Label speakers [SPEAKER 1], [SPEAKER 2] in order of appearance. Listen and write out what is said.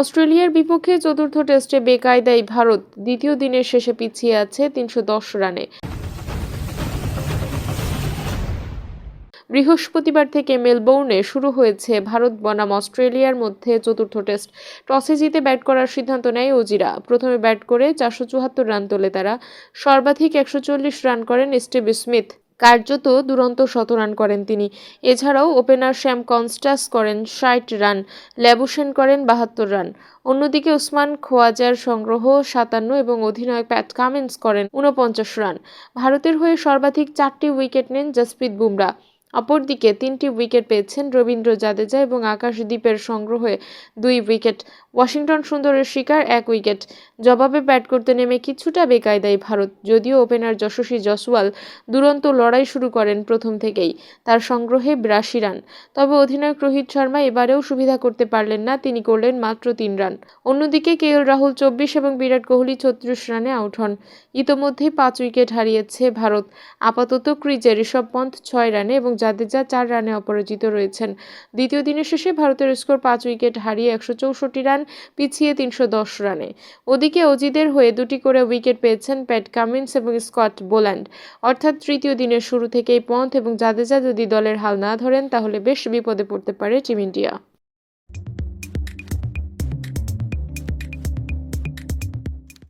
[SPEAKER 1] অস্ট্রেলিয়ার বিপক্ষে চতুর্থ টেস্টে বেকায়দায় ভারত দ্বিতীয় দিনের শেষে পিছিয়ে আছে তিনশো দশ রানে। বৃহস্পতিবার থেকে মেলবোর্নে শুরু হয়েছে ভারত বনাম অস্ট্রেলিয়ার মধ্যে চতুর্থ টেস্ট। টসে জিতে ব্যাট করার সিদ্ধান্ত নেয় অজিরা প্রথমে ব্যাট করে চারশো চুয়াত্তর রান তোলে তারা। সর্বাধিক একশো চল্লিশ রান করেন স্টিভ স্মিথ। কার্যত দুরন্ত শতরান করেন তিনি। এছাড়াও ওপেনার শ্যাম কনস্টাস করেন ষাট রান ল্যাবুসেন করেন বাহাত্তর রান। অন্যদিকে ওসমান খোয়াজার সংগ্রহ সাতান্ন এবং অধিনায়ক প্যাট কামিন্স করেন উনপঞ্চাশ রান। ভারতের হয়ে সর্বাধিক চারটি উইকেট নেন জসপ্রীত বুমরা। অপরদিকে তিনটি উইকেট পেয়েছেন রবীন্দ্র জাদেজা এবং আকাশদ্বীপের সংগ্রহে দুই উইকেট। ওয়াশিংটন সুন্দরের শিকার এক উইকেট। জবাবে ব্যাট করতে নেমে কিছুটা বেকায়দায় ভারত, যদিও ওপেনার যশস্বী জসওয়াল দুরন্ত লড়াই শুরু করেন প্রথম থেকেই, তার সংগ্রহে বিরাশি রান। তবে অধিনায়ক রোহিত শর্মা এবারেও সুবিধা করতে পারলেন না, তিনি করলেন মাত্র তিন রান। অন্যদিকে কে এল রাহুল চব্বিশ এবং বিরাট কোহলি ছত্রিশ রানে আউট হন। ইতোমধ্যেই পাঁচ উইকেট হারিয়েছে ভারত। আপাতত ক্রিজে ঋষভ পন্থ ছয় রানে এবং জাদেজা চার রানে অপরাজিত রয়েছেন। দ্বিতীয় দিনের শেষে ভারতের স্কোর পাঁচ উইকেট হারিয়ে একশো চৌষট্টি রান পিছিয়ে তিনশো দশ রানে। ওদিকে অজিদের হয়ে দুটি করে উইকেট পেয়েছেন প্যাট কামিন্স এবং স্কট বোল্যান্ড। অর্থাৎ তৃতীয় দিনের শুরু থেকেই পন্থ এবং জাদেজা যদি দলের হাল না ধরেন, তাহলে বেশ বিপদে পড়তে পারে টিম ইন্ডিয়া।